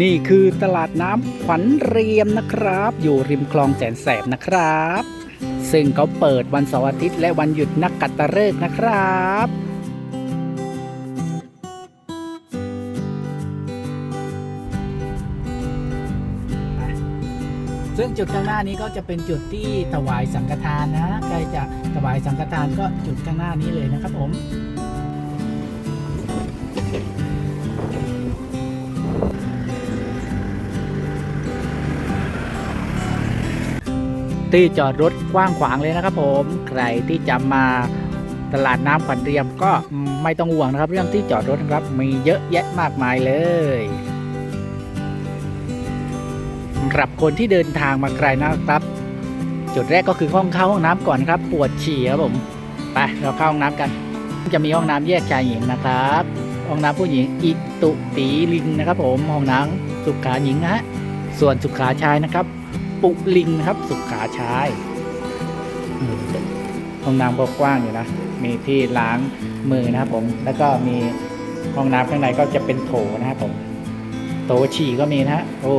นี่คือตลาดน้ำขวัญเรียมนะครับ อยู่ริมคลองแสนแสบนะครับ ซึ่งเขาเปิดวันเสาร์อาทิตย์และวันหยุดนักกัตฤกษ์นะครับซึ่งจุดข้างหน้านี้ก็จะเป็นจุดที่ถวายสังฆทานนะใครจะถวายสังฆทานก็จุดข้างหน้านี้เลยนะครับผม ที่จอดรถกว้างขวางเลยนะครับ ผมใครที่จะมาตลาดน้ำขวัญเรียมก็ไม่ต้องห่วงนะครับ เรื่องที่จอดรถนะครับมีเยอะแยะมากมายเลยสำหรับคนที่เดินทางมาไกลนะครับ จุดแรกก็คือห้องเข้าห้องน้ำก่อนครับ ปวดฉี่ครับผมไปเราเข้าห้องน้ำกัน จะมีห้องน้ำแยกชายหญิงนะครับ ห้องน้ำผู้หญิงอิตุตีลิงนะครับ ผมห้องน้ำสุขาหญิงนะฮะส่วนสุขาชายนะครับ ปุลิงนะครับ สุขาชายห้องน้ำก็กว้างอยู่นะ มีที่ล้างมือนะครับผม แล้วก็มีห้องน้ำข้างในก็จะเป็นโถนะครับผม โถฉี่ก็มีนะฮะ โอ้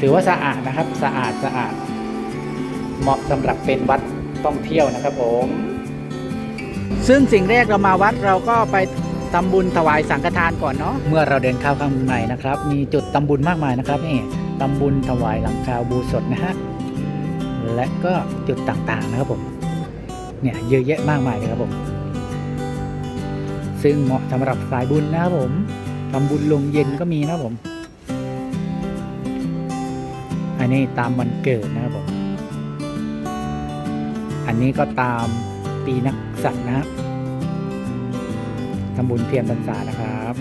ถือว่าสะอาดนะครับ สะอาดสะอาด เหมาะสำหรับเป็นวัดท่องเที่ยวนะครับผม ซึ่งสิ่งแรกเรามาวัดเราก็ไปทำบุญถวายสังฆทานก่อนเนาะ เมื่อเราเดินเข้าข้างในนะครับ มีจุดทำบุญมากมายนะครับนี่ ทำบุญถวายหลังคาบูสดนะฮะและก็จุดต่างๆนะครับผมเนี่ยเยอะแยะมากมายเลยครับผม ซึ่งเหมาะสำหรับสายบุญนะครับผมทำบุญลงเย็นก็มีนะครับผม อันนี้ตามวันเกิดนะครับผม อันนี้ก็ตามปีนักษัตริย์นะครับทำบุญเทียนพรรษานะครับ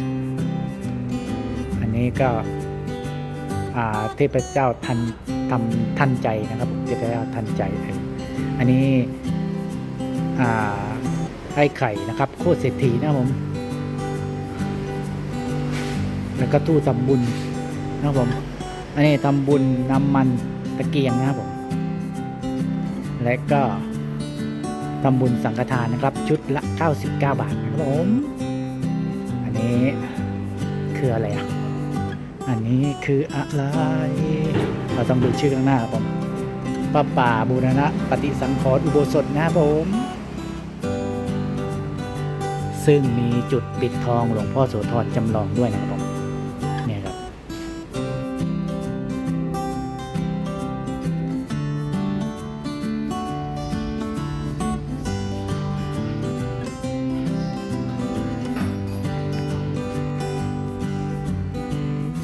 อันนี้ก็ เทพเจ้าทันทำทันใจนะครับผมเทพเจ้าทันใจเอออันนี้ไอ้ไข่นะครับโคตรเศรษฐีนะผมแล้วก็ตู้ทำบุญนะครับผม อันนี้ทำบุญน้ำมันตะเกียงนะครับผม และก็ทำบุญสังฆทานนะครับ ชุดละ 99 บาทนะครับผม อันนี้คืออะไรอะ อันนี้คืออะไร เราต้องดูชื่อข้างหน้าครับผมป้าป่าบูรณะปฏิสังขรณ์อุโบสถนะครับผม ซึ่งมีจุดปิดทองหลวงพ่อโสธรจำลองด้วยนะครับผม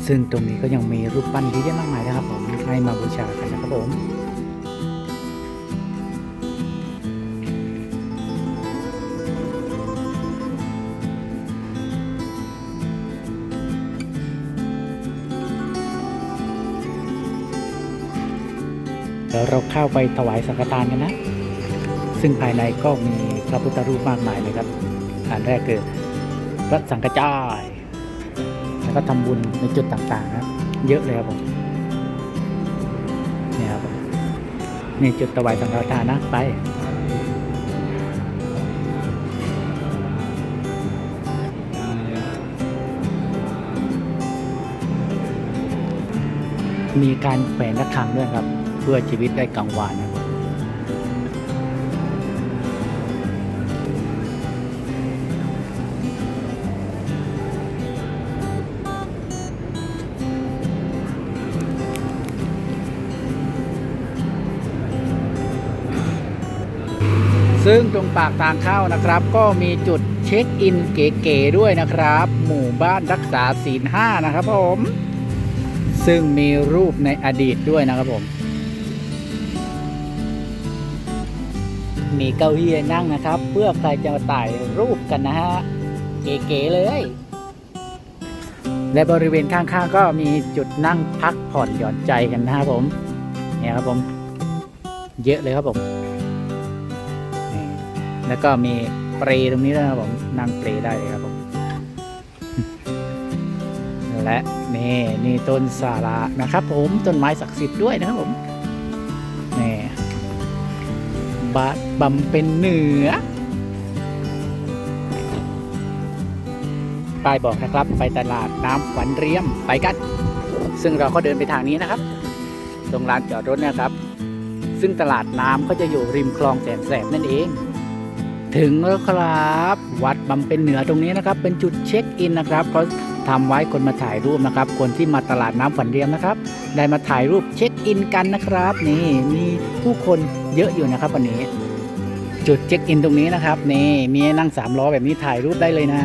ซึ่งตรงนี้ก็ยังมีรูปปั้นที่เยอะมากมายนะครับผมให้มาบูชากันนะครับผมเดี๋ยวเราเข้าไปถวายสังฆทานกันนะ ซึ่งภายในก็มีพระพุทธรูปมากมายเลยครับอันแรกคือพระสังฆจาย ก็ทำบุญในจุดต่างๆนะเยอะเลยครับผมนี่ครับผมนี่จุดถวายสังฆทานนะไปมีการแฝงระฆังด้วยครับ เพื่อชีวิตได้กังวานนะ ซึ่งตรงปากทางเข้านะครับ ก็มีจุดเช็คอินเก๋ๆด้วยนะครับ หมู่บ้านรักษาศีลห้านะครับผม ซึ่งมีรูปในอดีตด้วยนะครับผม มีเก้าอี้นั่งนะครับ เพื่อใครจะมาถ่ายรูปกันนะฮะ เก๋ๆเลย และบริเวณข้างๆก็มีจุดนั่งพักผ่อนหย่อนใจกันนะครับผม เนี่ยครับผม เยอะเลยครับผม แล้วก็มีเปรตรงนี้นะครับผมนั่งเปรได้เลยครับผมและนี่นี่ต้นสาระนะครับ ผมต้นไม้ศักดิ์สิทธิ์ด้วยนะครับผมนี่บาดบำเป็นเหนือป้ายบอกนะครับ ไปตลาดน้ำขวัญเรียมไปกัน ซึ่งเราก็เดินไปทางนี้นะครับ ตรงลานจอดรถนะครับ ซึ่งตลาดน้ำก็จะอยู่ริมคลองแสนแสบนั่นเอง ถึงแล้วครับ วัดบำเป็นเหนือตรงนี้นะครับ เป็นจุดเช็คอินนะครับเขาทำไว้คนมาถ่ายรูปนะครับ คนที่มาตลาดน้ำขวัญเรียมนะครับ ได้มาถ่ายรูปเช็คอินกันนะครับ นี่มีผู้คนเยอะอยู่นะครับวันนี้ จุดเช็คอินตรงนี้นะครับนี่มีนั่งสามล้อแบบนี้ถ่ายรูปได้เลยนะ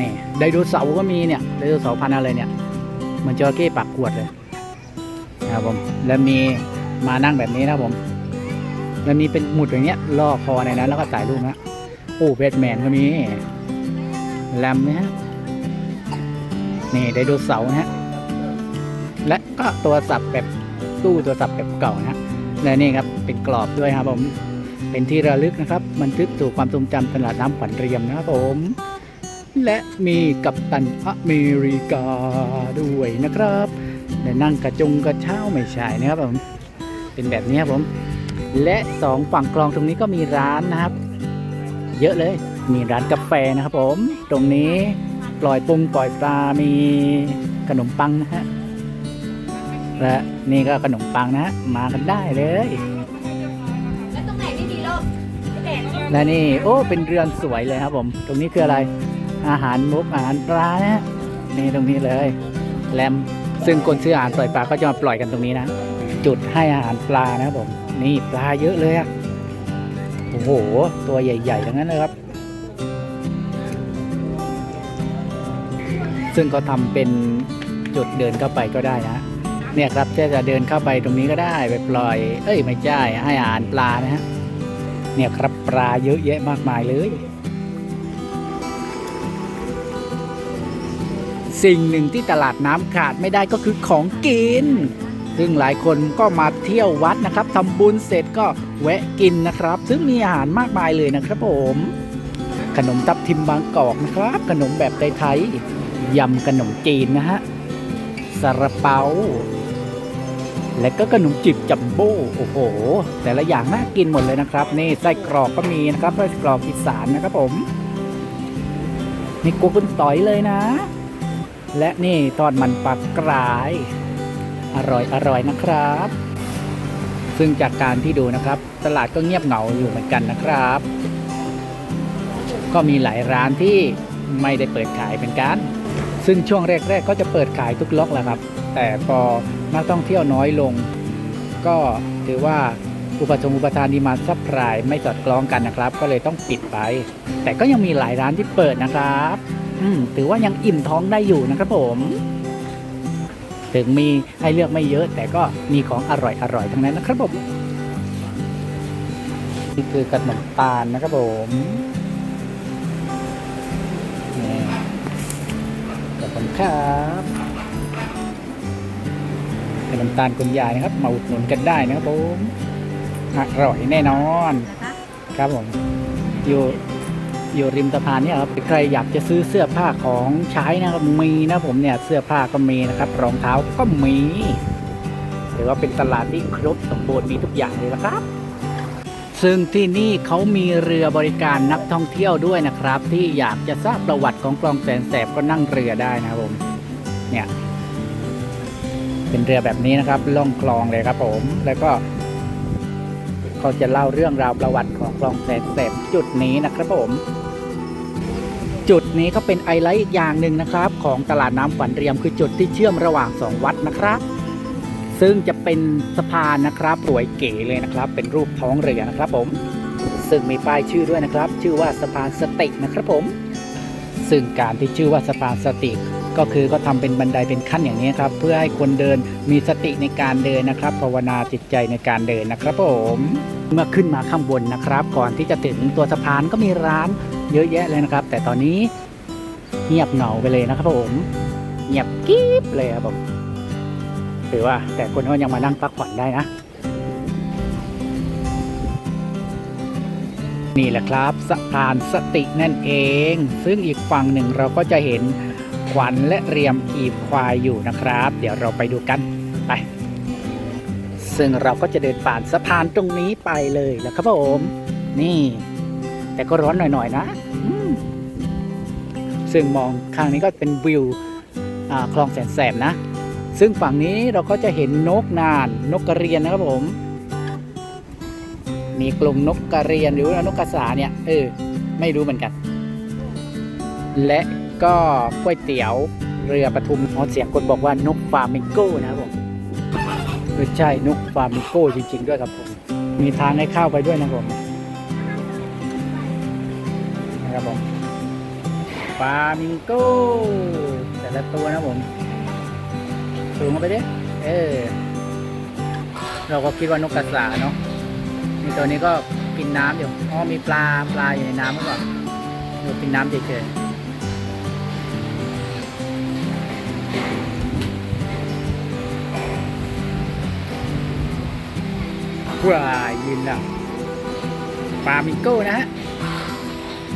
นี่ไดโนเสาร์ก็มีเนี่ยไดโนเสาร์พันอะไรเนี่ยเหมือนจระเข้ปากขวดเลยนะครับผมแล้วมีมานั่งแบบนี้นะครับผม แล้วมีเป็นหมุดอย่างเงี้ยล่อคอในนั้นแล้วก็ถ่ายรูปนะโอ้แบทแมนก็มีแรมนะฮะนี่ไดโนเสาร์นะฮะและก็ตัวสับแบบตู้ตัวสับแบบเก่านะฮะและนี่ครับเป็นกรอบด้วยครับผมเป็นที่ระลึกนะครับ บันทึกสู่ความทรงจำตลาดน้ำขวัญเรียมนะครับผม และมีกัปตันอเมริกาด้วยนะครับและนั่งกระจงกระเช้าไม่ใช่นะครับผม เป็นแบบนี้ครับผม และสองฝั่งคลองตรงนี้ก็มีร้านนะครับ เยอะเลยมีร้านกาแฟนะครับผม ตรงนี้ปล่อยปุงปล่อยปลา มีขนมปังนะฮะ และนี่ก็ขนมปังนะฮะ มากันได้เลย แล้วตรงไหนไม่มีร่มแดดร่มและนี่ โอ้ เป็นเรือนสวยเลยครับผม ตรงนี้คืออะไร อาหารมุกอาหารปลานะฮะ นี่ตรงนี้เลยแรมซึ่งคนซื้ออาหารปล่อยปลาก็จะมาปล่อยกันตรงนี้นะ จุดให้อาหารปลานะครับผม นี่ปลาเยอะเลยอะโอ้โห ตัวใหญ่ๆทั้งนั้นเลยครับ ซึ่งก็ทำเป็นจุดเดินเข้าไปก็ได้นะเนี่ยครับจะจะเดินเข้าไปตรงนี้ก็ได้ไปปล่อย เอ้ยไม่ใช่ให้อาหารปลานะฮะเนี่ยครับปลาเยอะแยะมากมายเลย สิ่งหนึ่งที่ตลาดน้ำขาดไม่ได้ก็คือของกิน ซึ่งหลายคนก็มาเที่ยววัดนะครับทำบุญเสร็จก็แวะกินนะครับ ซึ่งมีอาหารมากมายเลยนะครับผม ขนมทับทิมบางกอกนะครับ ขนมแบบไทยๆยำขนมจีนนะฮะซาลาเปาและก็ขนมจีบจัมโบ้โอ้โห แต่ละอย่างน่ากินหมดเลยนะครับ นี่ไส้กรอกก็มีนะครับไส้กรอกอีสานนะครับผมนี่กุคุณต่อยเลยนะ และนี่ทอดมันปลากราย อร่อยอร่อยนะครับ ซึ่งจากการที่ดูนะครับ ตลาดก็เงียบเหงาอยู่เหมือนกันนะครับ ก็มีหลายร้านที่ไม่ได้เปิดขายเป็นกันซึ่งช่วงแรกๆก็จะเปิดขายทุกล็อกแหละครับ แต่พอนักท่องเที่ยวน้อยลง ก็ถือว่าอุปสงค์อุปทานดีมาซัพพลายไม่สอดคล้องกันนะครับ ก็เลยต้องปิดไป แต่ก็ยังมีหลายร้านที่เปิดนะครับ อืมถือว่ายังอิ่มท้องได้อยู่นะครับผม ถึงมีให้เลือกไม่เยอะ แต่ก็มีของอร่อยอร่อยทั้งนั้นนะครับผมนี่คือขนมตาลนะครับผมขอบคุณครับขนมตาลคุณยายนะครับ มาอุดหนุนกันได้นะครับผมอร่อยแน่นอนคะครับผมอยู่ อยู่ริมสะพานเนี่ยครับใครอยากจะซื้อเสื้อผ้าของใช้นะครับมีนะผมเนี่ยเสื้อผ้าก็มีนะครับ รองเท้าก็มีถือว่าเป็นตลาดที่ครบสมบูรณ์มีทุกอย่างเลยนะครับ ซึ่งที่นี่เขามีเรือบริการนักท่องเที่ยวด้วยนะครับ ที่อยากจะทราบประวัติของคลองแสนแสบก็นั่งเรือได้นะครับผมเนี่ยเป็นเรือแบบนี้นะครับล่องคลองเลยครับผม แล้วก็เขาจะเล่าเรื่องราวประวัติของคลองแสนแสบจุดนี้นะครับผม จุดนี้ก็เป็นไอไลท์อีกอย่างหนึ่งนะครับ ของตลาดน้ำฝันเรียมคือจุดที่เชื่อมระหว่างสองวัดนะครับ ซึ่งจะเป็นสะพานนะครับสวยเก๋เลยนะครับ เป็นรูปท้องเรือนะครับผม ซึ่งมีป้ายชื่อด้วยนะครับ ชื่อว่าสะพานสตินะครับผม ซึ่งการที่ชื่อว่าสะพานสติ ก็คือก็ทำเป็นบันไดเป็นขั้นอย่างนี้ครับ เพื่อให้คนเดินมีสติในการเดินนะครับภาวนาจิตใจในการเดินนะครับผมเมื่อขึ้นมาข้างบนนะครับ ก่อนที่จะถึงตัวสะพานก็มีร้านเยอะแยะเลยนะครับ แต่ตอนนี้เงียบเหงาไปเลยนะครับผมเงียบกิ๊บเลยครับผมถือว่าแต่คนก็ยังมานั่งพักผ่อนได้นะ นี่แหละครับสะพานสตินั่นเอง ซึ่งอีกฝั่งหนึ่งเราก็จะเห็น ขวัญและเรียมขีบควายอยู่นะครับ เดี๋ยวเราไปดูกันไปซึ่งเราก็จะเดินผ่านสะพานตรงนี้ไปเลยแล้วครับผมนี่ แต่ก็ร้อนหน่อยๆนะซึ่งมองข้างนี้ก็เป็นวิวคลองแสนแสบนะ ซึ่งฝั่งนี้เราก็จะเห็นนกนานนกกระเรียนนะครับผม มีกลุ่มนกกระเรียนหรือนกกระสาเนี่ยเออไม่รู้เหมือนกัน และ ก็ก๋วยเตี๋ยวเรือปทุมอ๋อเสียงคนบอกว่านกฟามิงโก้นะครับผมเออใช่นกฟามิงโก้จริง ๆ ด้วยครับผม มีทางให้เข้าไปด้วยนะครับผมนะครับผมฟามิงโก้แต่ละตัวนะครับผมสูงเข้าไปดิเออเราก็คิดว่านกกระสาเนาะมีตัวนี้ก็กินน้ำอยู่อ๋อมีปลาปลาอยู่ในน้ำหรือเปล่าอยู่กินน้ำเฉยๆ ว้ายยืนแล้วฟามิงโก้นะฮะ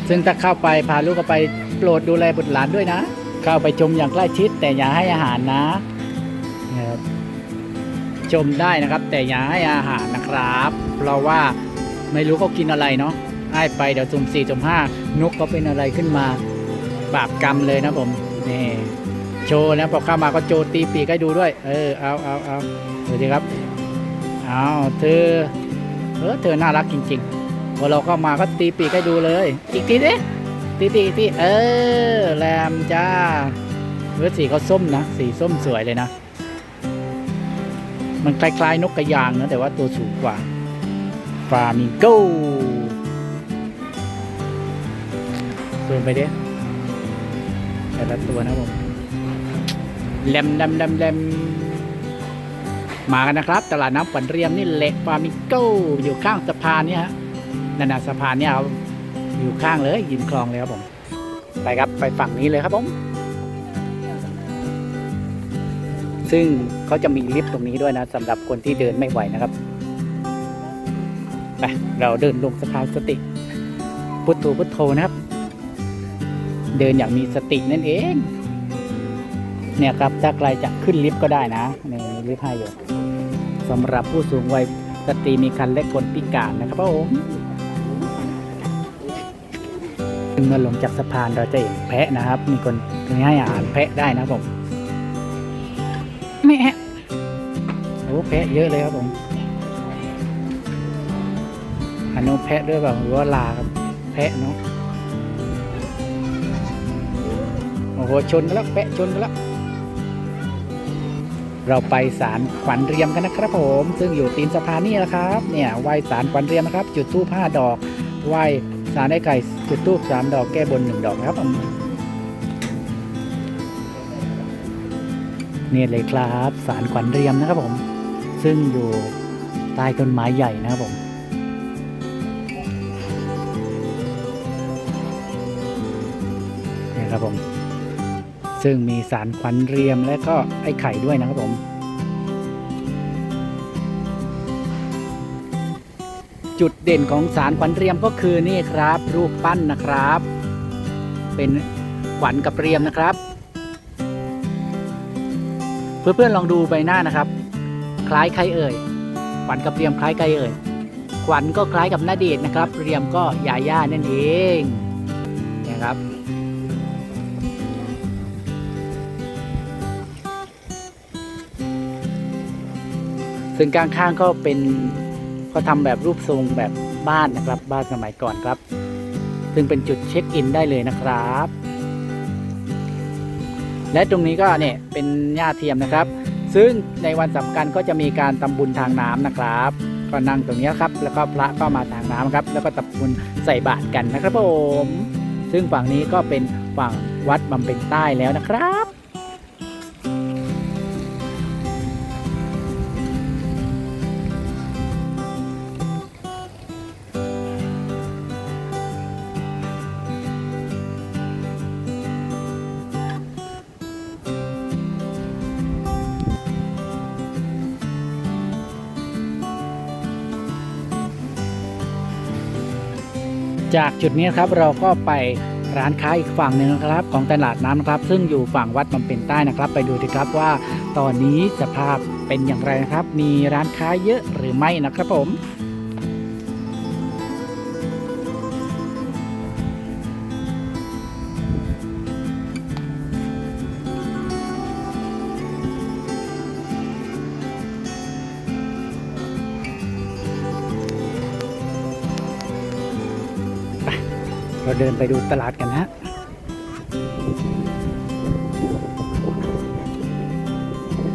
ซึ่งถ้าเข้าไปพาลูกไปโปรดดูแลบุตรหลานด้วยนะ เข้าไปชมอย่างใกล้ชิด แต่อย่าให้อาหารนะนะครับชมได้นะครับ แต่อย่าให้อาหารนะครับ เพราะว่าไม่รู้เขากินอะไรเนาะให้ไปเดี๋ยวสุ่มสี่สุ่มห้านกเขาเป็นอะไรขึ้นมา บาปกรรมเลยนะผมนี่โชว์นะพอเข้ามาก็โจตีปีกให้ดูด้วย เออเอาเอาเอาดูสิครับ อาเธอเออเธอน่ารักจริงๆพอเราเข้ามาก็ตีปีกให้ดูเลย อีกทีดิตีตีตีเออแรมจ้าเลือสีเขาส้มนะ สีส้มสวยเลยนะ มันคล้ายๆนกกระยางนะแต่ว่าตัวสูงกว่าฟามิงโก้เดินไปดิแต่ละตัวนะผมแลมดำดำแลม มากันนะครับ ตลาดน้ำปันเรียมนี่เละฟามิโก้อยู่ข้างสะพานเนี่ยฮะนั่นนะสะพานเนี่ยครับอยู่ข้างเลยยิมคลองเลยครับผมไปครับไปฝั่งนี้เลยครับผมซึ่งเขาจะมีลิฟต์ตรงนี้ด้วยนะสำหรับคนที่เดินไม่ไหวนะครับไปเราเดินลงสะพานสติ พุทโธพุทโธนะครับ เดินอย่างมีสตินั่นเอง เนี่ยครับถ้าใครจะขึ้นลิฟต์ก็ได้นะนลิ ฟต์ให้อยู่สำหรับผู้สูงวัยสตรีมีคันและคนพิการนะครับผมเมื่อลงจากสะพานเราจะเห็นแพะนะครับ มีคนให้อาหารแพะได้นะครับผมแม่โอ้แพะเยอะเลยครับผมอันนู้แพะด้วยเปล่าหรือว่าลาครับแพะเนาะโอ้โหชนกันแล้วแพะชนกันแล้ว เราไปศาลขวัญเรียมกันนะครับผม ซึ่งอยู่ตีนสะพานนี่แหละครับ เนี่ยไหว้ศาลขวัญเรียมนะครับ จุดธูปห้าดอกไหว้ศาลไอ้ไก่จุดธูปสามดอกแก้บนหนึ่งดอกนะครับผมเนี่ยเลยครับศาลขวัญเรียมนะครับผม ซึ่งอยู่ใต้ต้นไม้ใหญ่นะครับผมนี่ครับผม ซึ่งมีสารขวัญเรียมและก็ไอ้ไข่ด้วยนะครับผม จุดเด่นของสารขวัญเรียมก็คือนี่ครับ รูปปั้นนะครับ เป็นขวัญกับเรียมนะครับ เพื่อนๆลองดูใบหน้านะครับ คล้ายใครเอ่ยขวัญกับเรียมคล้ายใครเอ่ยขวัญก็คล้ายกับนาเดชนะครับ เรียมก็ยาย่านั่นเองนี่ยครับ ซึ่งข้างๆก็เป็นก็ทำแบบรูปทรงแบบบ้านนะครับ บ้านสมัยก่อนครับ ซึ่งเป็นจุดเช็คอินได้เลยนะครับ และตรงนี้ก็เนี่ยเป็นหญ้าเทียมนะครับ ซึ่งในวันสำคัญก็จะมีการทำบุญทางน้ำนะครับ ก็นั่งตรงนี้ครับ แล้วก็พระก็มาทางน้ำครับ แล้วก็ทำบุญใส่บาตรกันนะครับผม ซึ่งฝั่งนี้ก็เป็นฝั่งวัดบำเพ็ญใต้แล้วนะครับ จากจุดนี้ครับเราก็ไปร้านค้าอีกฝั่งหนึ่งนะครับ ของตลาดน้ำครับ ซึ่งอยู่ฝั่งวัดบำเพ็ญใต้นะครับ ไปดูสิครับว่าตอนนี้สภาพเป็นอย่างไรนะครับ มีร้านค้าเยอะหรือไม่นะครับผม เดินไปดูตลาดกันฮะ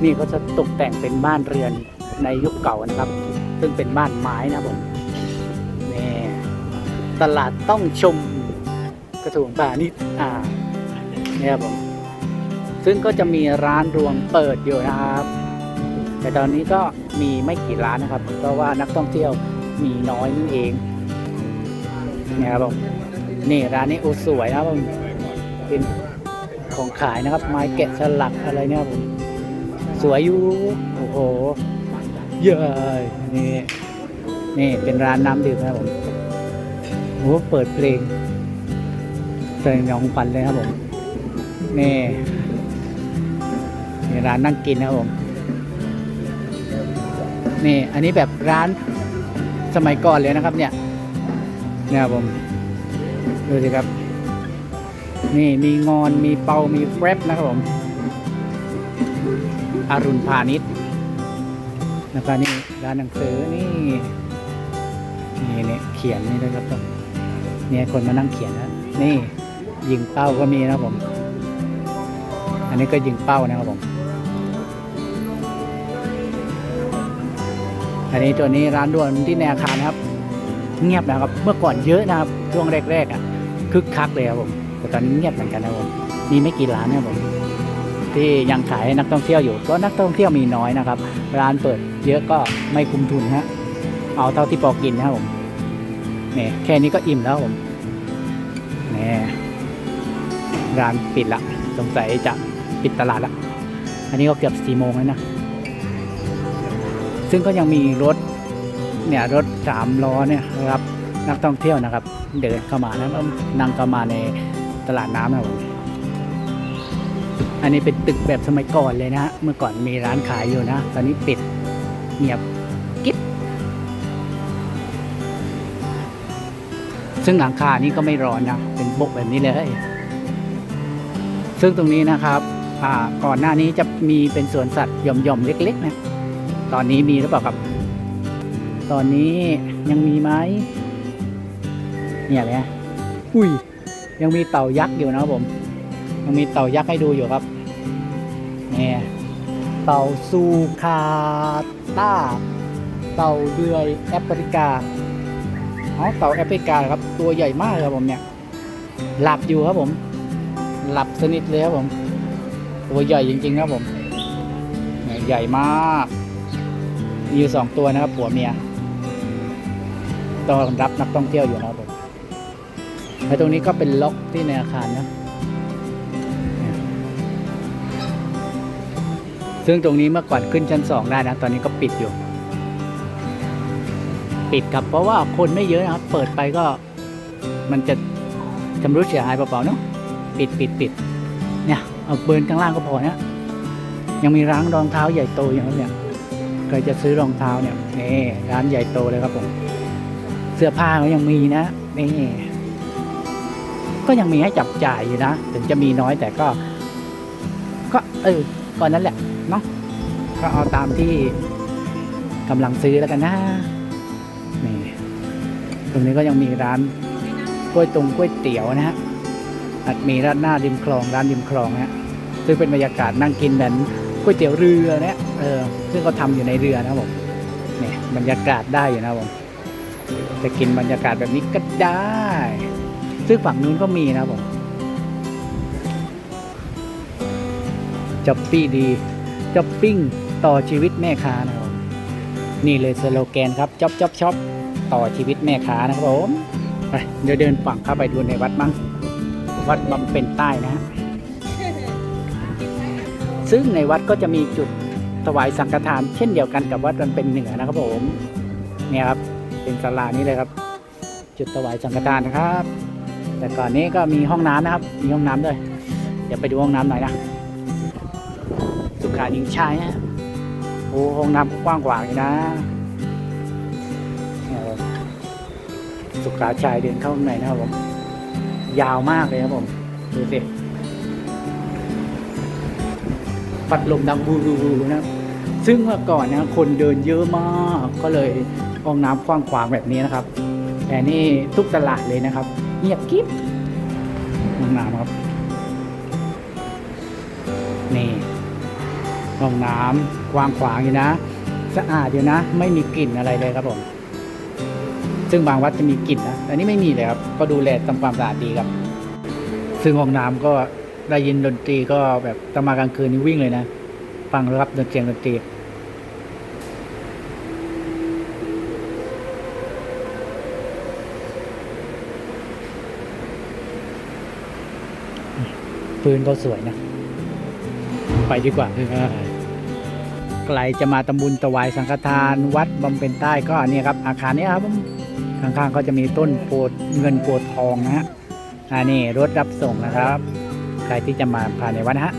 นี่ก็จะตกแต่งเป็นบ้านเรือนในยุคเก่านะครับ ซึ่งเป็นบ้านไม้นะผมนี่ตลาดต้องชมกระทรวงพาณิชย์อ่าเนี่ยครับผมซึ่งก็จะมีร้านรวงเปิดอยู่นะครับ แต่ตอนนี้ก็มีไม่กี่ร้านนะครับเพราะว่านักท่องเที่ยวมีน้อยนั่นเองเนี่ยครับผม นี่ร้านนี้โอ้สวยนะครับผมเป็นของขายนะครับ ไม้แกะสลักอะไรเนี่ยผมสวยอยู่โอ้โหเยอะนี่นี่เป็นร้านน้ำดื่มนะครับผมโอ้เปิดเพลงเพลงยองฟันเลยครับผมนี่นี่ร้านนั่งกินนะครับผมนี่อันนี้แบบร้านสมัยก่อนเลยนะครับเนี่ยเนี่ยครับผม ดูสิครับ นี่มีงอนมีเปามีแฟบนะครับผมอรุณพาณิชย์แล้วก็นี่ร้านหนังสือนี่นี่เนี่ยเขียนนี่ด้วยครับผมเนี่ยคนมานั่งเขียนนะนี่ยิงเป้าก็มีนะครับผม อันนี้ก็ยิงเป้านะครับผม อันนี้ตัวนี้ร้านด่วนที่ในอาคารนะครับ เงียบนะครับ เมื่อก่อนเยอะนะครับช่วงแรกๆอะ คึกคักเลยครับผมแต่ตอนนี้เงียบเหมือนกันนะครับผมมีไม่กี่ร้านนะครับผมที่ยังขายให้นักท่องเที่ยวอยู่เพราะนักท่องเที่ยวมีน้อยนะครับ ร้านเปิดเยอะก็ไม่คุ้มทุนฮะเอาเท่าที่พอกินนะครับผมนี่แค่นี้ก็อิ่มแล้วครับผมนี่ร้านปิดละสงสัยจะปิดตลาดละอันนี้ก็เกือบสี่โมงแล้วนะซึ่งก็ยังมีรถเนี่ยรถสามล้อเนี่ยครับ นักท่องเที่ยวนะครับ เดินเข้ามาแล้วนั่งเข้ามาในตลาดน้ำนะครับผมอันนี้เป็นตึกแบบสมัยก่อนเลยนะฮะเมื่อก่อนมีร้านขายอยู่นะ ตอนนี้ปิดเงียบกิ๊บซึ่งหลังคานี้ก็ไม่ร้อนนะ เป็นบกแบบนี้เลย ซึ่งตรงนี้นะครับก่อนหน้านี้จะมีเป็นสวนสัตว์หย่อมๆเล็ก ๆ นะ ตอนนี้มีหรือเปล่าครับ ตอนนี้ยังมีไหม เนี่ยเลยอุ้ย ยังมีเต่ายักษ์อยู่นะผม ยังมีเต่ายักษ์ให้ดูอยู่ครับ เนี่ย เต่าซูคาต้า เต่าเดือยแอฟริกาอ๋อเต่าแอฟริกาครับ ตัวใหญ่มากครับผมเนี่ย หลับอยู่ครับผม หลับสนิทเลยครับผม ตัวใหญ่จริงๆครับผม ใหญ่มาก มีอยู่สองตัวนะครับผัวเมียต้อนรับนักท่องเที่ยวอยู่นะครับผม แล้วตรงนี้ก็เป็นล็อกที่ในอาคารนะ ซึ่งตรงนี้เมื่อก่อนขึ้นชั้นสองได้นะ ตอนนี้ก็ปิดอยู่ ปิดครับ เพราะว่าคนไม่เยอะนะครับ เปิดไปก็มันจะชำรุดเสียหายเปล่าๆเนาะ ปิดปิดปิด เนี่ย เอาเบิร์นข้างล่างก็พอนะ ยังมีร้านรองเท้าใหญ่โตอย่างเนี่ยใครจะซื้อรองเท้าเนี่ยนี่ร้านใหญ่โตเลยครับผม เสื้อผ้าก็ยังมีนะนี่ ก็ยังมีให้จับจ่ายอยู่นะ ถึงจะมีน้อยแต่ก็ ก็ เออก่อนนั้นแหละเนาะก็เอาตามที่กำลังซื้อแล้วกันนะนี่ตรงนี้ก็ยังมีร้านกล้วยตรงกล้วยเตี๋ยวนะฮะอาจมีร้านหน้าริมคลองร้านริมคลองนะฮะซึ่งเป็นบรรยากาศนั่งกินแบบก๋วยเตี๋ยวเรือเนี่ยเออซึ่งเขาทำอยู่ในเรือนะผมเนี่ยบรรยากาศได้อยู่นะผมจะกินบรรยากาศแบบนี้ก็ได้ ซึ่งฝั่งนู้นก็มีนะครับผมจ็อปปี้ดีจ็อปปิ้งต่อชีวิตแม่ค้านะครับ นี่เลยสโลแกนครับจ็อบจ็อบช็อปต่อชีวิตแม่ค้านะครับผมไปเดี๋ยวเดินฝั่งเข้าไปดูในวัดมั้งวัดบำเป็นใต้นะฮะซึ่งในวัดก็จะมีจุดถวายสังฆทาน เช่นเดียวกันกับวัดมันเป็นเหนือนะครับผมเนี่ยครับเป็นศาลานี้เลยครับ จุดถวายสังฆทานนะครับ แต่ก่อนนี้ก็มีห้องน้ำนะครับ มีห้องน้ำด้วย เดี๋ยวไปดูห้องน้ำหน่อยนะสุขาหญิงชายนะโอ้ห้องน้ำกว้างกว่าเลยนะสุขาชายเดินเข้าข้างในนะครับผม ยาวมากเลยครับผม ดูสิปัดลมดังบูรูนะซึ่งเมื่อก่อนนะคนเดินเยอะมากก็เลยห้องน้ำกว้างขวางแบบนี้นะครับ แต่นี่ทุกตลาดเลยนะครับ เงียบกิ๊บห้องน้ำครับ นี่ห้องน้ำกว้างขวางอยู่นะ สะอาดอยู่นะ ไม่มีกลิ่นอะไรเลยครับผม ซึ่งบางวัดจะมีกลิ่นนะแต่นี่ไม่มีเลยครับ ก็ดูแลทำความสะอาดดีครับ ซึ่งห้องน้ำก็ได้ยินดนตรีก็แบบตอนมากลางคืนนี่วิ่งเลยนะ ฟังรับดนตรีดนตรี ปืนก็สวยนะ ไปดีกว่าใครจะมาตำบุญถวายสังฆทานวัดบำเพ็ญใต้ก็เนี่ยครับ อาคารเนี้ครับข้างๆก็จะมีต้นโพธิ์เงินโพธิ์ทองนะฮะอันนี้รถรับส่งนะครับ ใครที่จะมาภายในวัดนะฮะ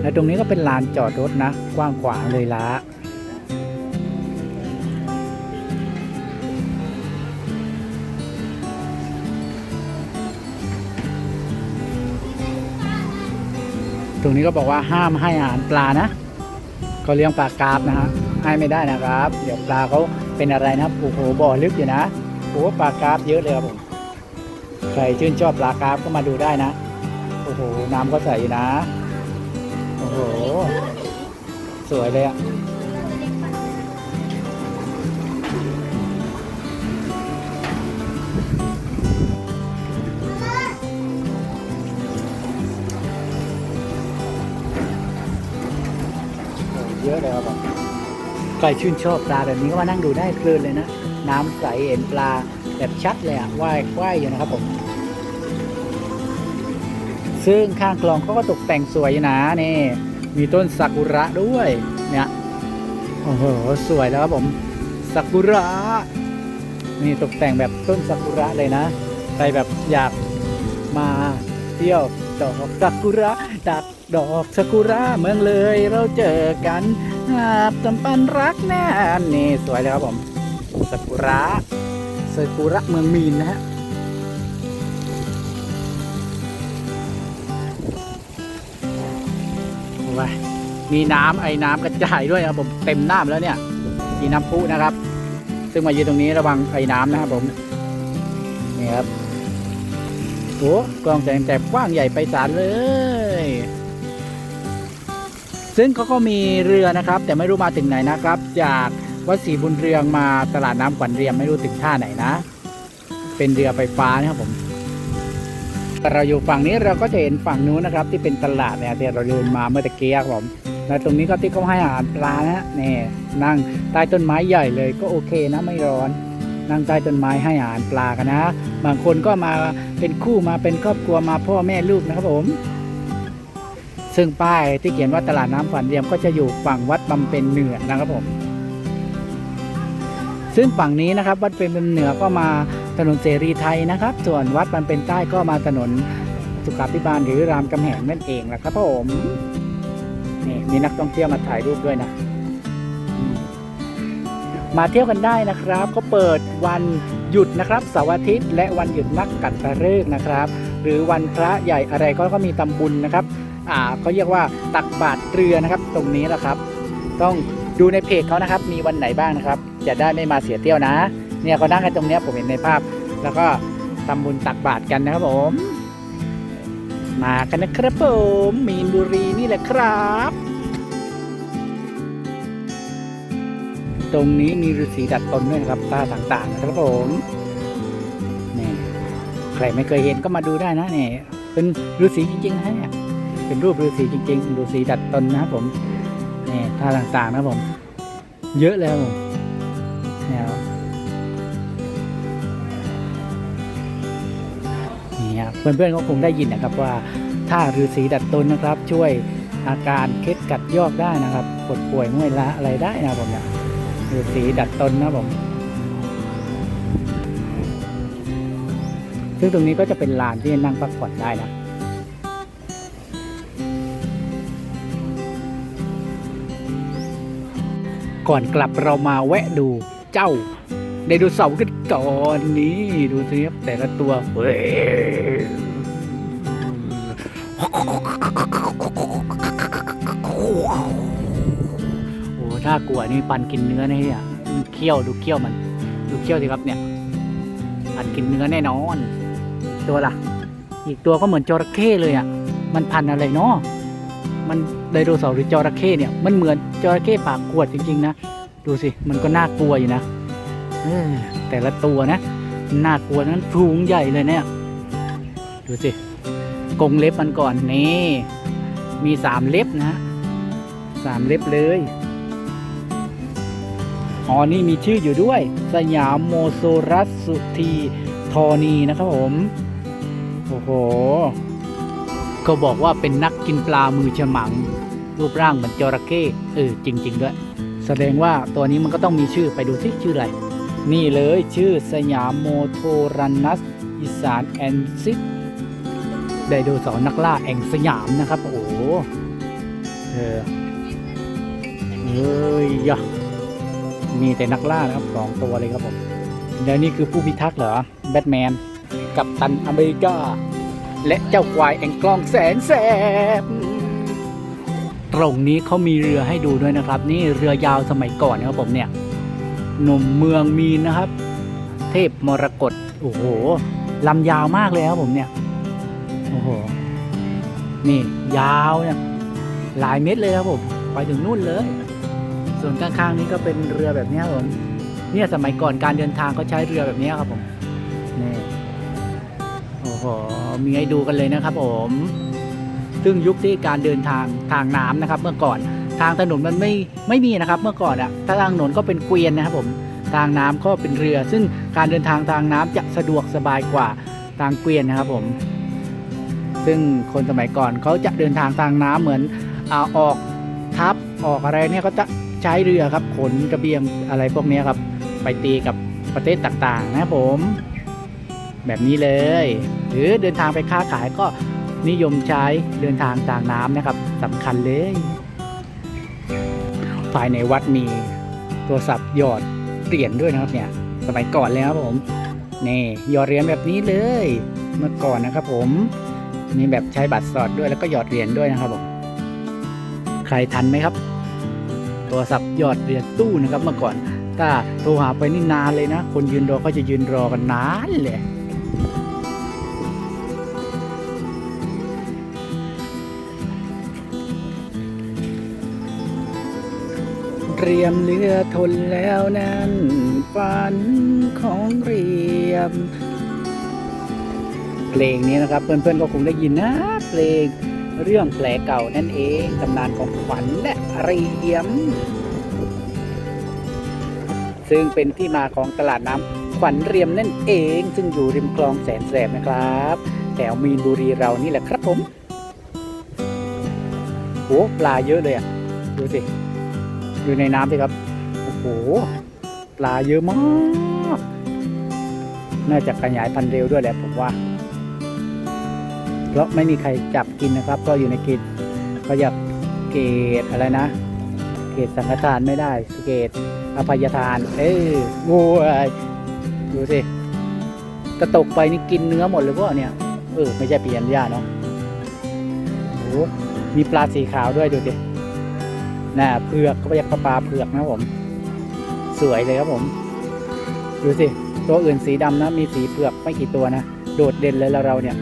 และตรงนี้ก็เป็นลานจอดรถนะ กว้างขวางเลยละ รงนี้ก็บอกว่าห้ามให้อาหารปลานะเขาเลี้ยงปลากราฟนะฮะให้ไม่ได้นะครับ เดี๋ยวปลาเขาเป็นอะไรนะโอ้โหบ่อลึกอยู่นะโอ้โหปลากราฟเยอะเลยครับผมใครชื่นชอบปลากราฟก็มาดูได้นะโอ้โหน้ำก็ใสอยู่นะโอ้โหสวยเลยอะ ยอะเลยครับใครชื่นชอบปลาแบบนี้ก็มานั่งดูได้เพลินเลยนะ น้ำใสเห็นปลาแบบชัดเลยอะว่ายว่ายอยู่นะครับผม ซึ่งข้างคลองเขาก็ตกแต่งสวยนะนี่ มีต้นซากุระด้วยเนี่ยโอ้โหสวยแล้วครับผมซากุระนี่ตกแต่งแบบต้นซากุระเลยนะใครแบบอยากมาเที่ยว ดอกซากุระดักดอกซากุระเมืองเลยเราเจอกันหาบจำปันรักแน่นี่สวยเลยครับผมซากุระซากุระเมืองมีนนะฮะว้ายมีน้ำไอ้น้ำกระจายด้วยครับผมเต็มน้ำแล้วเนี่ย มีน้ำพุนะครับ ซึ่งมายืนตรงนี้ระวังไอ้น้ำนะครับผมนี่ครับ โอ้กลองแสงแต่กว้างใหญ่ไปสารเลย ซึ่งเขาก็มีเรือนะครับ แต่ไม่รู้มาถึงไหนนะครับ จากวัดศรีบุญเรืองมาตลาดน้ำขวัญเรียมไม่รู้ถึงท่าไหนนะ เป็นเรือไฟฟ้านะครับผมแต่เราอยู่ฝั่งนี้เราก็จะเห็นฝั่งนู้นนะครับ ที่เป็นตลาดเนี่ยที่เราเดินมาเมื่อตะเกี้ครับผมและตรงนี้ก็ที่เขาให้อาหารปลานะฮะนี่นั่งใต้ต้นไม้ใหญ่เลยก็โอเคนะไม่ร้อน นั่งใต้ต้นไม้ให้อาหารปลากันนะ บางคนก็มาเป็นคู่มาเป็นครอบครัวมาพ่อแม่ลูกนะครับผม ซึ่งป้ายที่เขียนว่าตลาดน้ำฝันเรียมก็จะอยู่ฝั่งวัดบำเพ็ญเหนือนะครับผม ซึ่งฝั่งนี้นะครับ วัดเป็นเหนือก็มาถนนเสรีไทยนะครับ ส่วนวัดบำเพ็ญใต้ก็มาถนนสุขาภิบาลหรือรามคำแหงนั่นเองนะครับผมนี่มีนักท่องเที่ยวมาถ่ายรูปด้วยนะ มาเที่ยวกันได้นะครับเขาเปิดวันหยุดนะครับเสาร์อาทิตย์และวันหยุดนักกัตฤกษ์นะครับ หรือวันพระใหญ่อะไรก็ก็มีตำบุญนะครับอ่าเขาเรียกว่าตักบาตรเรือนะครับ ตรงนี้แหละครับ ต้องดูในเพจเขานะครับ มีวันไหนบ้างนะครับ จะได้ไม่มาเสียเที่ยวนะ เนี่ยเขานั่งกันตรงนี้ผมเห็นในภาพ แล้วก็ทำบุญตักบาตรกันนะครับผม มากันนะครับผมมีนบุรีนี่แหละครับ ตรงนี้มีฤาษีดัดตนด้วยนะครับตาต่างๆนะครับผมนี่ใครไม่เคยเห็นก็มาดูได้นะเนี่เป็นฤาษีจริงๆนะเนี่ยเป็นรูปฤาษีจริงๆฤาษีดัดตนนะครับผมนี่ท่าต่างๆนะครับผม เยอะเลยครับผมเนี่ยครับนี่ครับเพื่อนๆก็คงได้ยินนะครับว่าถ้าฤาษีดัดตนนะครับ ช่วยอาการเคล็ดกัดยอกได้นะครับปวดป่วยเมื่อยล้าอะไรได้นะครับผมเนี่ย ฤาษีดัดตนนะผมซึ่งตรงนี้ก็จะเป็นลานที่นั่งพักผ่อนได้นะก่อนกลับเรามาแวะดูเจ้าไดโนเสาร์กันก่อนนี่ดูสิครับแต่ละตัวเฮ้ย น่ากลัวนี่ปันกินเนื้อนะเนี่ยเคี้ยวดูเคี้ยวมัน ดูเคี้ยวสิครับเนี่ยปันกินเนื้อแน่นอนตัวล่ะ อีกตัวก็เหมือนจระเข้เลยอะ มันพันอะไรเนาะมันไดโนเสาร์หรือจระเข้เนี่ย มันเหมือนจระเข้ปากกวดจริงๆนะดูสิมันก็น่ากลัวอยู่นะอแต่ละตัวนะน่ากลัวนั้นพุงใหญ่เลยเนี่ยดูสิกรงเล็บมันก่อนนี่มีสามเล็บนะฮะสามเล็บเลย อ๋อนี่มีชื่ออยู่ด้วย สยามโมโซรัสสุทีทอนีนะครับผม โอ้โห ก็บอกว่าเป็นนักกินปลามือฉมัง รูปร่างเหมือนจระเข้เออจริง ๆ ด้วย แสดงว่าตัวนี้มันก็ต้องมีชื่อไปดูสิชื่ออะไร นี่เลยชื่อสยามโมโทรันัสอีสานแอนซิสไดโนเสาร์นักล่าแห่งสยามนะครับ โอ้โหเออเฮ้ยยะ มีแต่นักล่านะครับสองตัวเลยครับผมแล้วนี่คือผู้พิทักษ์เหรอแบทแมนกับตันอเมริกา และเจ้าควายแองกลองแสนแสบตรงนี้เขามีเรือให้ดูด้วยนะครับ นี่เรือยาวสมัยก่อนนะครับผมเนี่ยหนุ่มเมืองมีนนะครับ เทพมรกตโอ้โหลำยาวมากเลยครับผมเนี่ยโอ้โหนี่ยาวเนี่ยหลายเมตรเลยครับผม ไปถึงนู่นเลย ส่วนข้างๆนี้ก็เป็นเรือแบบนี้ครับผมเนี่ยสมัยก่อนการเดินทางเขาใช้เรือแบบนี้ครับผมนี่โอ้โหมีให้ดูกันเลยนะครับ ผม ซึ่งยุคที่การเดินทางทางน้ำนะครับ เมื่อก่อนทางถนนมันไม่ไม่มีนะครับ เมื่อก่อนอะถ้าทางถนนก็เป็นเกวียนนะครับผมทางน้ำก็เป็นเรือ ซึ่งการเดินทางทางน้ำจะสะดวกสบายกว่าทางเกวียนนะครับผม ซึ่งคนสมัยก่อนเขาจะเดินทางทางน้ำเหมือนเอาออกทับออกอะไรเนี่ยก็จะ ใช้เรือครับขนกระเบียงอะไรพวกนี้ครับ ไปตีกับประเทศต่างๆ นะผม แบบนี้เลย หรือเดินทางไปค้าขายก็นิยมใช้เดินทางทางน้ำนะครับสำคัญเลย ภายในวัดมีโทรศัพท์หยอดเหรียญด้วยนะครับเนี่ย สมัยก่อนเลยครับผมนี่หยอดเหรียญแบบนี้เลย เมื่อก่อนนะครับ ผมมีแบบใช้บัตรสอดด้วยแล้วก็หยอดเหรียญด้วยนะครับผมใครทันไหมครับ โทรศัพท์หยอดเหรียญตู้นะครับเมื่อก่อน ถ้าโทรหาไปนี่นานเลยนะ คนยืนรอก็จะยืนรอกันนานเลยเรียมเรือทนแล้วนั้นฝันของเรียม เพลงนี้นะครับ เพื่อนๆก็คงได้ยินนะ เพลง เรื่องแผลเก่านั่นเองตำนานของขวัญและเรียม ซึ่งเป็นที่มาของตลาดน้ำขวัญเรียมนั่นเอง ซึ่งอยู่ริมคลองแสนแสบนะครับแถวมีนบุรีเรานี่แหละครับผมโอ้ปลาเยอะเลยอะดูสิอยู่ในน้ำสิครับโอ้โหปลาเยอะมาก น่าจะขยายพันธุ์เร็วด้วยแหละผมว่า เพราะไม่มีใครจับกินนะครับ ก็อยู่ในเกตเขาอยากเกตอะไรนะ เกตสังฆทานไม่ได้ เกตอภัยทาน เอ้ยโว้ยดูสิกระตกไปนี่กินเนื้อหมดเลยพวกเนี่ยเออไม่ใช่ปียันย่าเนาะโอ้มีปลาสีขาวด้วยดูสิน่าเผือกเขาเรียกปลาเผือกนะผม สวยเลยครับผม ดูสิ ตัวอื่นสีดำนะ มีสีเผือกไม่กี่ตัวนะ โดดเด่นเลยแล้วเราเนี่ย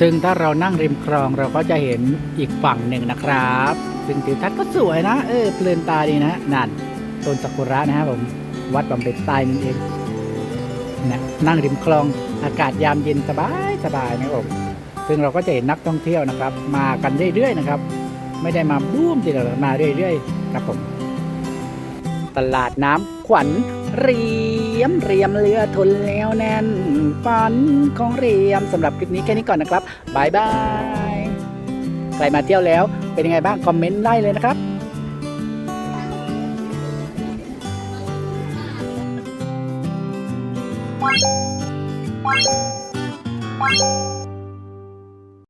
ซึ่งถ้าเรานั่งริมคลองเราก็จะเห็นอีกฝั่งหนึ่งนะครับ ซึ่งทิวทัศน์ก็สวยนะ เออเพลินตาดีนะนั่นต้นซากุระนะครับผมวัดบำเพ็ญใต้นั่นเองนะนั่งริมคลองอากาศยามเย็นสบายสบายนะครับผมซึ่งเราก็จะเห็นนักท่องเที่ยวนะครับ มากันเรื่อยๆนะครับ ไม่ได้มาบูมทีเดียวมาเรื่อยๆครับผม ตลาดน้ำขวัญ เรียมเรียมเรือทนแล้วแน่นฝันของเรียมสำหรับคลิปนี้แค่นี้ก่อนนะครับบายบายใครมาเที่ยวแล้วเป็นยังไงบ้างคอมเมนต์ได้เลยนะครับ